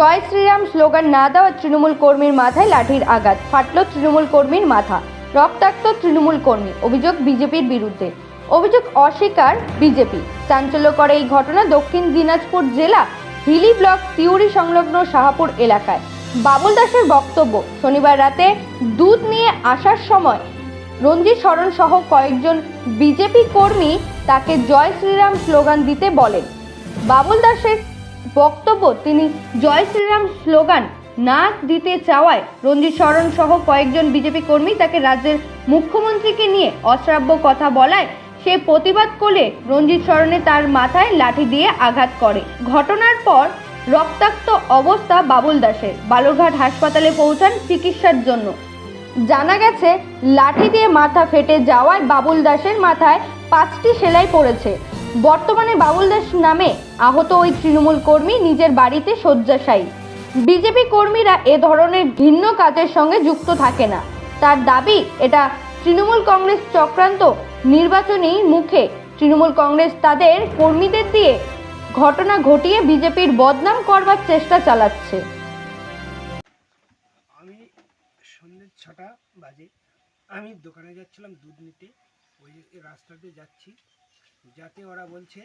জয় Shriram slogan না দেওয়া তৃণমূল কর্মীর মাথায় লাঠির আঘাত। ফাটল তৃণমূল কর্মীর মাথা। রক্তাক্ত তৃণমূল কর্মী, অভিযোগ বিজেপির বিরুদ্ধে। অভিযোগ অস্বীকার বিজেপি। চাঞ্চল্য করে এই ঘটনা দক্ষিণ দিনাজপুর জেলা হিলি ব্লক তিউরি সংলগ্ন শাহাপুর এলাকায়। বাবুল দাসের বক্তব্য, শনিবার রাতে দুধ নিয়ে আসার সময় রঞ্জিত শরণ সহ কয়েকজন বিজেপি কর্মী তাকে জয় শ্রীরাম স্লোগান দিতে বলেন। বাবুল দাসের বক্তব্য তিনি জয় শ্রীরাম স্লোগান না দিতে চাওয়ায়। রঞ্জিত শরণ সহ কয়েকজন বিজেপি কর্মী তাকে রাজ্যের মুখ্যমন্ত্রীকে নিয়ে অশ্রাব্য কথা বলায়। সে প্রতিবাদ করলে রঞ্জিত শরণে তার মাথায় লাঠি দিয়ে আঘাত করে। ঘটনার পর রক্তাক্ত অবস্থা বাবুল দাসের। বালুরঘাট হাসপাতালে পৌঁছান চিকিৎসার জন্য। জানা গেছে, লাঠি দিয়ে মাথা ফেটে যাওয়ায় বাবুল দাসের মাথায় পাঁচটি সেলাই পড়েছে। বর্তমানে বাবুল দাস নামে আহত ওই তৃণমূল কর্মী নিজের বাড়িতে শয্যাশায়ী। বিজেপি কর্মীরা এ ধরনের ভিন্ন কাজের সঙ্গে যুক্ত থাকে না। তার দাবি, এটা তৃণমূল কংগ্রেস চক্রান্ত নির্বাচনী মুখে। তৃণমূল কংগ্রেস তাদের কর্মীদের দিয়ে ঘটনা ঘটিয়ে বিজেপির বদনাম করবার চেষ্টা চালাচ্ছে। আমি সন্ধ্যে ছটা বাজে। আমি দোকানে যাচ্ছিলাম দুধ নিতে। ওই রাস্তাতে যাচ্ছি। যাতে ওরা বলছে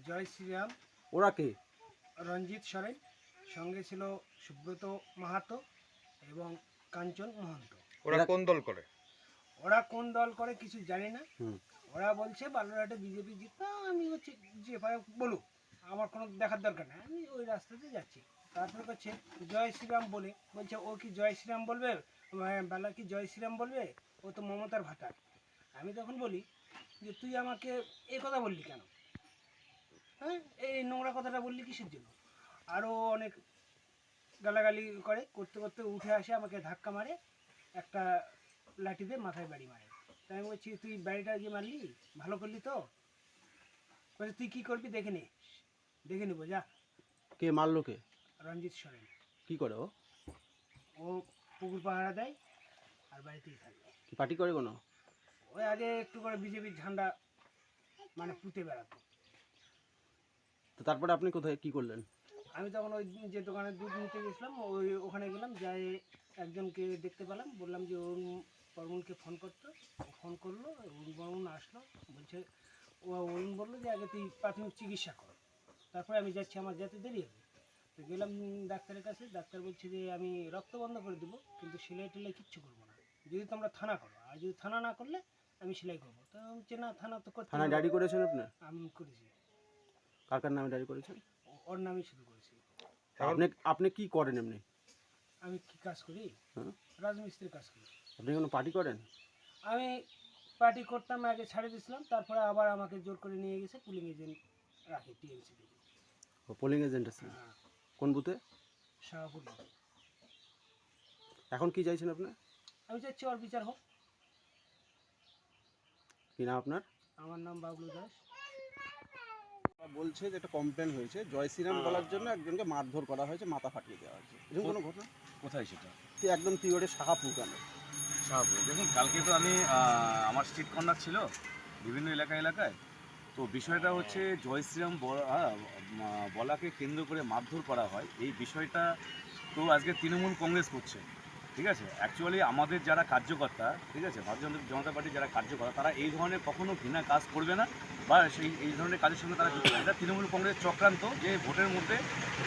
জয় শ্রীরাম ওরা কে? রঞ্জিত সরেন সঙ্গে ছিল সুব্রত মাহাতো এবং কাঞ্চন মহন্ত। ওরা কোন দল করে? ওরা কোন দল করে কিছু জানি না। ওরা বলছে বালুরহাটে বিজেপি জিতবে আমি হচ্ছে যে পারে বলুক আমার কোনো দেখার দরকার নেই আমি ওই রাস্তাতে যাচ্ছি। তারপরে হচ্ছে জয় শ্রীরাম বলে বলছে ও কি জয় শ্রীরাম বলবে? আহ, বেলা কি জয় শ্রীরাম বলবে? ও তো মমতার ভাতার আমি তখন বলি যে তুই আমাকে এই কথা বললি কেন? হ্যাঁ? এই নোংরা কথাটা বললি কিসের জন্য? আরও অনেক গালাগালি করে করতে করতে উঠে আসে আমাকে ধাক্কা মারে একটা লাঠি দিয়ে মাথায় বাড়ি মারে। তাই আমি বলছি তুই বাড়িটা যে মারলি? ভালো করলি তো? বলছে তুই কী করবি দেখে নে। দেখে নেব যা। কে মারলো কে? রঞ্জিত সরেন। কি করে ও? ও পুকুর পাহারা দেয় আর বাড়িতেই থাকবে কি পার্টি করে কোনো? ওই আগে একটু করে বিজেপির ঝান্ডা মানে পুঁতে বেড়াতো। তো তারপরে আপনি কোথায় কি করলেন? আমি তখন ওই যে দোকানে দুধ নিতে গেছিলাম ওই ওখানে গেলাম যাই একজনকে দেখতে পেলাম বললাম যে অরুণ বর্মনকে ফোন করতো ফোন করল অরুণ বর্মন আসলো বলছে ও অরুণ বলল যে আগে তুই প্রাথমিক চিকিৎসা কর তারপরে আমি যাচ্ছি আমার যেতে দেরি হবে। তো গেলাম ডাক্তারের কাছে ডাক্তার বলছে যে আমি রক্ত বন্ধ করে দেবো কিন্তু সেলাই টেলাই কিচ্ছু করব না। যদি তোমরা থানা করো আর যদি থানা না করলে আমি সেলাই করব। তো আমি বলছি না থানা তো করতে থানায় হবে। ডায়েরি করেছেন আপনি? আমি করেছি। কার কার নামে ডায়েরি করেছেন? ও- ওর নামই শুরু করেছি। আপনি আপনি কি করেন এমনি? আমি কি কাজ করি? হ্যাঁ? রাজমিস্ত্রির কাজ করি। আপনি কোনো পার্টি করেন? আমি পার্টি করতাম আগে ছাড়ে দিয়েছিলাম তারপরে আবার আমাকে জোর করে নিয়ে গেছে পুলিং এজেন্ট রাখে টিএমসি থেকে। ও পোলিং এজেন্ট আছে? হ্যাঁ। কোন বুথে? শাহপুর এখন কি চাইছেন আপনি? আমি চাচ্ছি ওর বিচার হোক। কি নাম আপনার? আমার নাম বাবলু দাস। বলছে যে একটা কমপ্লেন হয়েছে জয় শ্রীরাম বলার জন্য একজনকে মারধর করা হয়েছে মাথা ফাটিয়ে দেওয়া হয়েছে। এরকম কোনো ঘটনা? কোথায় সেটা? তুই একদম পিওরে শাহাপুর কেন শাহপুর। দেখুন কালকে তো আমি আমার স্ট্রিট কর্নার ছিল বিভিন্ন এলাকা এলাকায়। তো বিষয়টা হচ্ছে জয় শ্রীরাম বলাকে কেন্দ্র করে মারধর করা হয়। এই বিষয়টা তো আজকে তৃণমূল কংগ্রেস করছে। ঠিক আছে? অ্যাকচুয়ালি আমাদের যারা কার্যকর্তা ঠিক আছে? ভারতীয় জনতা- পার্টির যারা কার্যকর্তা তারা এই ধরনের কখনো ঘৃণা কাজ করবে না বা সেই এই ধরনের কাজের সঙ্গে তারা যুক্ত। এটা তৃণমূল কংগ্রেস চক্রান্ত যে ভোটের মধ্যে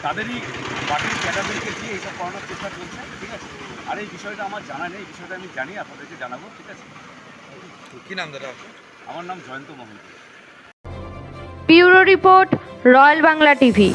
তাদেরই পার্টির ক্যাটাগরিকে দিয়ে এইসব করানোর চেষ্টা চলছে ঠিক আছে? আর এই বিষয়টা আমার জানা নেই এই বিষয়টা আমি জানি আপনাদেরকে জানাব ঠিক আছে? কি নাম দাদা? আমার নাম Jayanta Mahanta. Bureau report royal Bangla TV.